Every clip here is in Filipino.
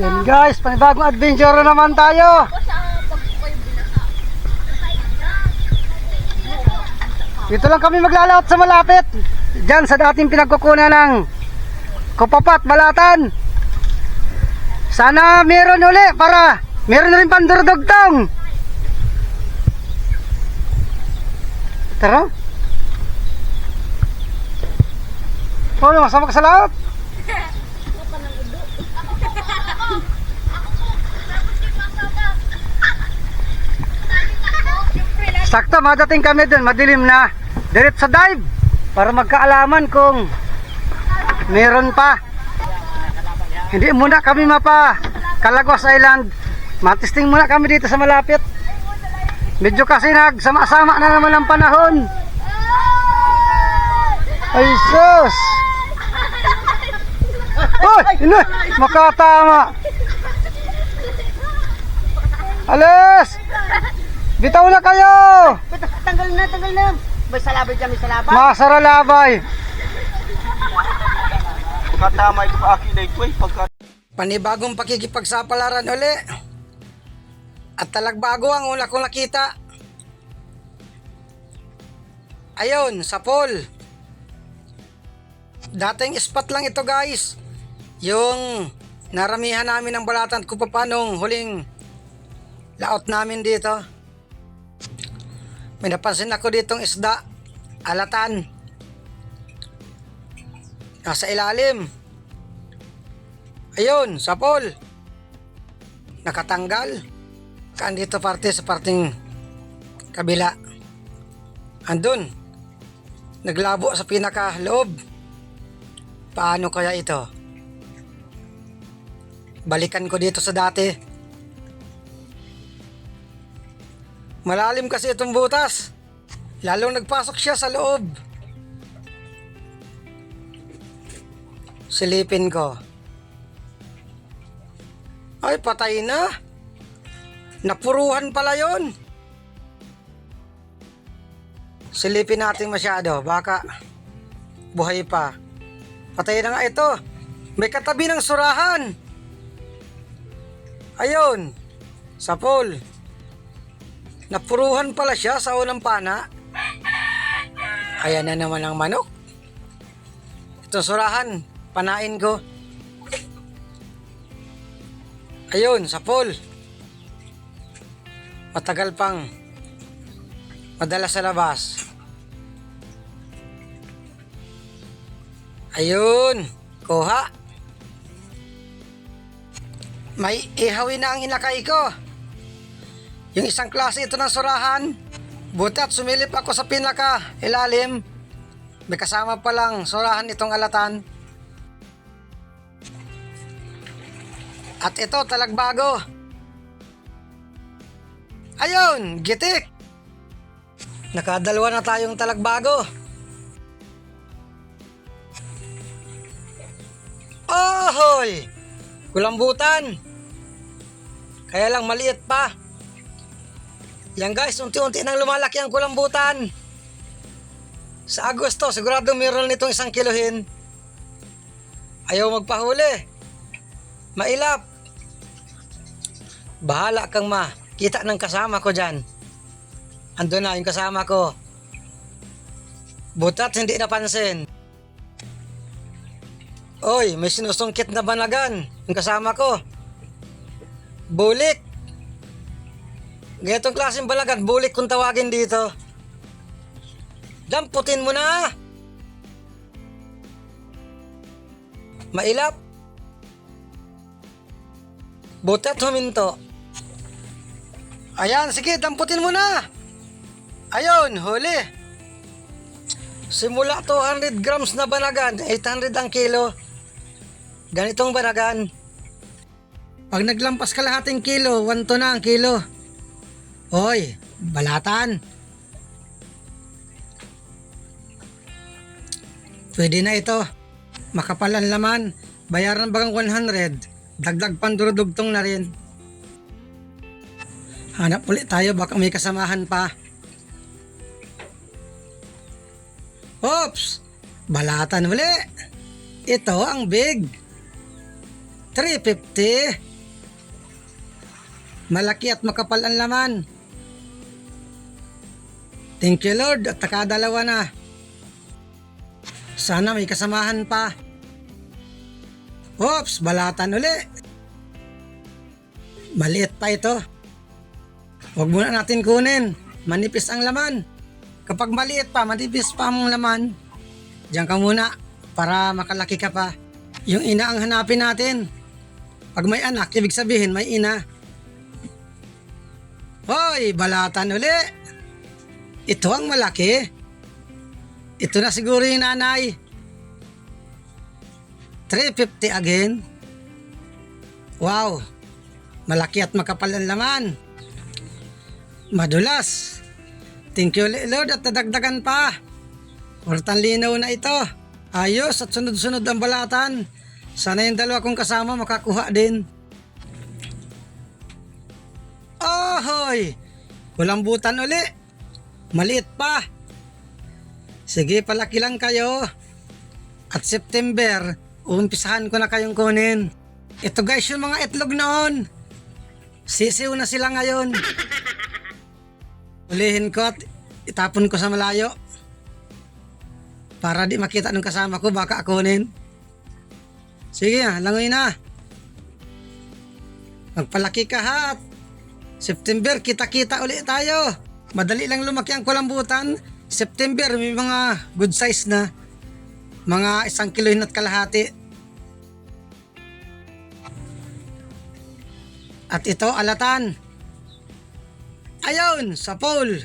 Yan guys, panibagong adventure na naman tayo. Dito lang kami maglalaot sa malapit. Diyan sa dating pinagkukunan ng Kupapat, Balatan. Sana meron uli para meron rin pandurdugtong. Tara. Oh, masama ka sa laot. Sakto, madating kami dun, madilim na. Diret sa dive para magkaalaman kung meron pa. Hindi muna kami mapa Calagos Island. Matisting muna kami dito sa malapit. Medyo kasi nagsama-sama na naman ang panahon. Ay sus! Hoy! Ino! Makatama! Alis! Bitaw na kayo! Tanggal na, tanggal na. May salabay kami sa laban. Masara labay! Pagkatamay ko pa akin ko eh. Pagka Panibagong pakikipagsapalaran uli. At talagbago ang una kong nakita. Ayun, sa pool. Dating spot lang ito guys. Yung naramihan namin ng balatan ko pa paanong huling laot namin dito. May napansin ako ditong isda. Alatan. Nasa ilalim. Ayun, sa pool. Nakatanggal. Kandito parte sa parting kabila. Andun. Naglabo sa pinaka loob. Paano kaya ito? Balikan ko dito sa dati. Malalim kasi itong butas. Lalong nagpasok siya sa loob. Silipin ko. Ay, patay na. Napuruhan pala yon. Silipin natin masyado. Baka buhay pa. Patay na nga ito. May katabi ng surahan. Ayun. Sa pool. Napuruhan pala siya sa unang pana. Ayan na naman ang manok. Itong surahan. Panain ko. Ayun, sa pool. Matagal pang madala sa labas. Ayun, kuha. May ihawin na ang inakay ko. Yung isang klase ito ng surahan. Buti at sumilip ako sa pinaka ilalim. May kasama palang surahan itong alatan. At ito, talagbago. Ayun, gitik. Nakadalawa na tayong talagbago. Ohoy! Kulambutan. Kaya lang maliit pa. Yan guys, unti-unti nang lumalaki ang kulambutan. Sa Agosto, sigurado meron nitong isang kilohin. Ayaw magpahuli. Mailap. Bahala kang ma. Kita ng kasama ko dyan. Ando na yung kasama ko. Butat hindi napansin. Oy, may sinusungkit na banagan. Yung kasama ko. Bulik. Ganitong klaseng balagan, bulik kung tawagin dito. Damputin mo na. Mailap. Butat huminto. Ayan, sige, damputin mo na. Ayun, huli. Simula 200 grams na banagan, 800 ang kilo. Ganitong banagan. Pag naglampas kalahating kilo, 1 to na ang kilo. Hoy, balatan. Pwede na ito. Makapalan laman. Bayaran bagang 100. Dagdag pandurudugtong na rin. Hanap ulit tayo baka may kasamahan pa. Oops! Balatan uli. Ito ang big. 350. Malaki at makapal ang laman. Thank you Lord at nakadalawa na. Sana may kasamahan pa. Oops, balatan uli. Maliit pa ito. Huwag muna natin kunin. Manipis ang laman. Kapag maliit pa, manipis pa ang laman, diyan ka muna para makalaki ka pa. Yung ina ang hanapin natin. Pag may anak, ibig sabihin may ina. Hoy, balatan uli. Ito ang malaki. Ito na siguro yung nanay. 350 again. Wow. Malaki at makapal ang laman. Madulas. Thank you Lord at nadagdagan pa. Portang linaw na ito. Ayos at sunod-sunod ang balatan. Sana yung dalawa kong kasama makakuha din. Ahoy! Kulambutan uli. Maliit pa. Sige, palaki lang kayo. At September, umpisahan ko na kayong kunin. Ito guys, yung mga itlog noon. Sisiw na sila ngayon. Ulihin ko at itapon ko sa malayo. Para di makita ng kasama ko, baka akunin. Sige langoy na. Magpalaki ka ha September, kita-kita ulit tayo. Madali lang lumaki ang kulambutan. September, may mga good size na. Mga isang kilo at kalahati. At ito, alatan. Ayun, sa pole.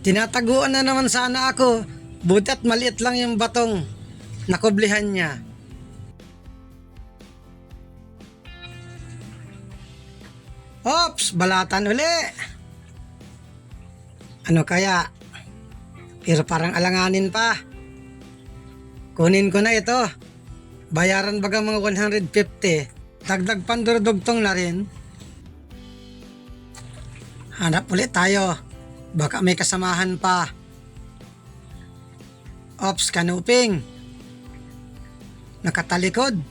Tinataguan na naman sana ako. Buti at maliit lang yung batong nakublihan niya. Ops, balatan uli. Ano kaya? Pero parang alanganin pa. Kunin ko na ito. Bayaran baga mga 150. Dagdag pandurdugtong na rin. Hanap ulit tayo. Baka may kasamahan pa. Ops, kanuping. Nakatalikod.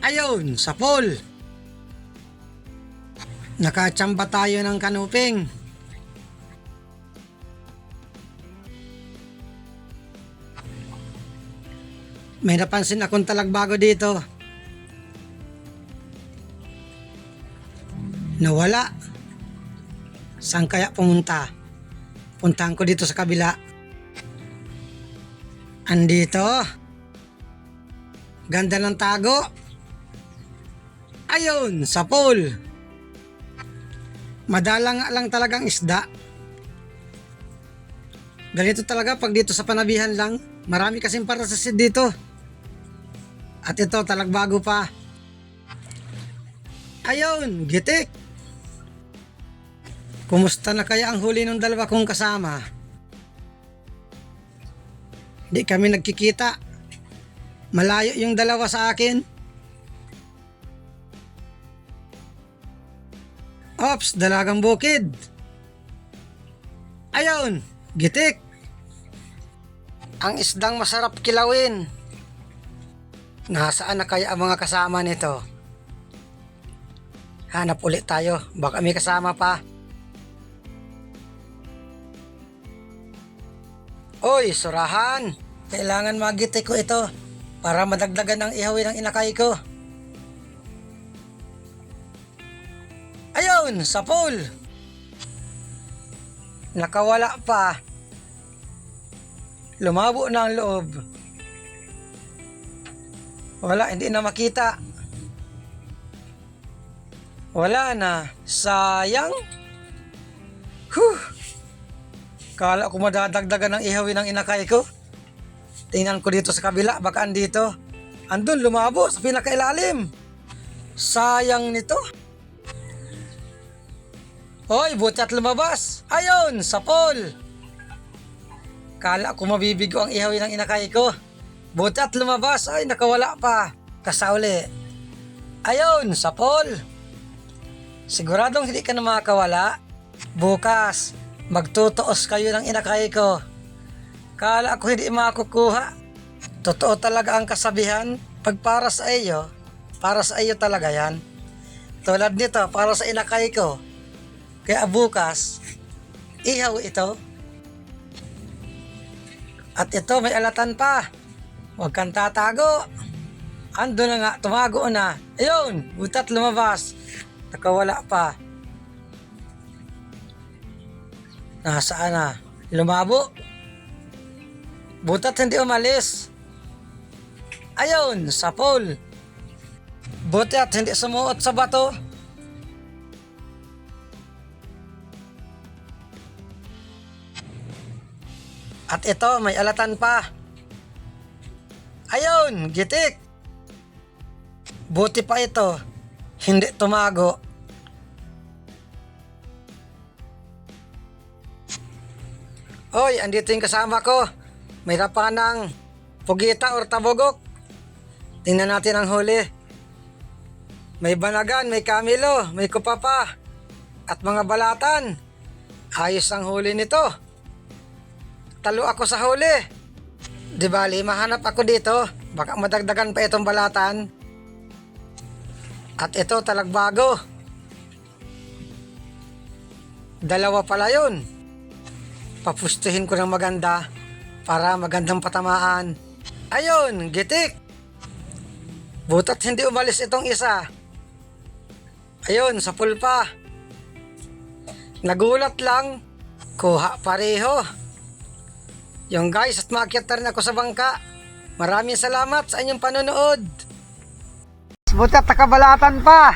Ayun, sa pool. Nakachamba tayo ng kanuping. May napansin akong talagbago dito. Nawala. Saan kaya pumunta? Puntahan ko dito sa kabila. Andito. Ganda ng tago. Ayun, sa pool. Madalang nga lang talagang isda. Ganito talaga pag dito sa panabihan lang. Marami kasing parasasid dito. At ito, talagbago pa. Ayun, gitik. Kumusta na kaya ang huli ng dalawa kong kasama? Di kami nagkikita. Malayo yung dalawa sa akin. Ops, dalagang bukid. Ayun, gitik. Ang isdang masarap kilawin. Nasaan na kaya ang mga kasama nito? Hanap ulit tayo. Baka may kasama pa. Oy, surahan. Kailangan magitik ko ito para madagdagan ng ihawin ng inakay ko. Ayun, sa pool. Nakawala pa. Lumabo na ang loob. Wala, hindi na makita. Wala na. Sayang. Huh. Kala ko madadagdagan ng ihawin ng inakay ko. Tingnan ko dito sa kabila, baka andito. Andun, lumabo sa pinakailalim. Sayang nito. Hoy, buti at lumabas. Ayun, sa pool. Kala ko mabibigo ang ihawin ng inakay ko. Buti at lumabas. Ay, nakawala pa. Kasauli. Ayun, sa pool. Siguradong hindi ka na makakawala. Bukas, magtutuos kayo ng inakay ko. Kala ko hindi makukuha. Totoo talaga ang kasabihan. Pag para sa iyo, para sa iyo talaga yan. Tulad nito, para sa inakay ko. Kaya bukas, ihaw ito. At ito, may alatan pa. Huwag kang tatago. Ando na nga, tumago na. Ayun, butat lumabas. Nakawala pa. Nasaan na? Lumabo. Butat hindi umalis. Ayun, sa pole. Buti at hindi sumuot sa bato. At ito, may alatan pa. Ayun, gitik. Buti pa ito, hindi tumago. Hoy, andito yung kasama ko. May rapa ng pugita or tabogok. Tingnan natin ang huli. May banagan, may kamilo, may kupapa, at mga balatan. Ayos ang huli nito. Talo ako sa huli. Di bali, mahanap ako dito. Baka madagdagan pa itong balatan. At ito talagbago. Dalawa pala yun. Papustuhin ko ng maganda para magandang patamaan. Ayun, gitik. Butat hindi umalis itong isa. Ayun, sa pulpa. Nagulat lang. Kuha pareho. Yung guys at maakyat na rin ako sa bangka. Maraming salamat sa inyong panonood. Butat nakabalatan pa.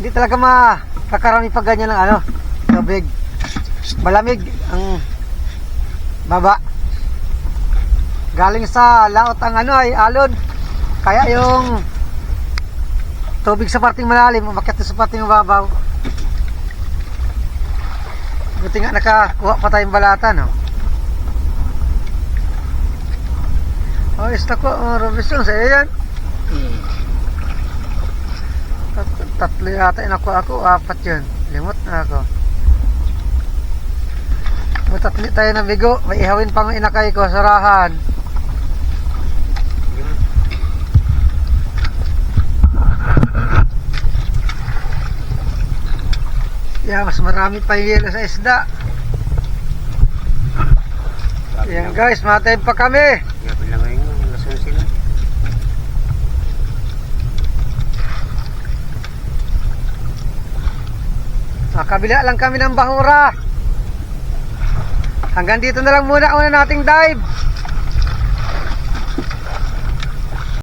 Hindi talaga makakarami pa ganyan ng ano, tubig. Malamig ang baba. Galing sa laot ang ano ay alon. Kaya yung tubig sa parting malalim, umakyat sa parting mababaw. Buti nga nakakuha pa tayong balata, no? Oh, ista ko, oh, Robinson, sa iyo yan. Tat- Tatlo yata yung nakuha ako, apat yun. Limot na ako. Matatli tayo ng bigo, may ihawin pang inakay ko, sarahan. Yeah, mas marami pa yung yelo sa isda. Yan guys, matay pa kami. Nakabila lang kami ng bahura. Hanggang dito na lang muna una nating dive.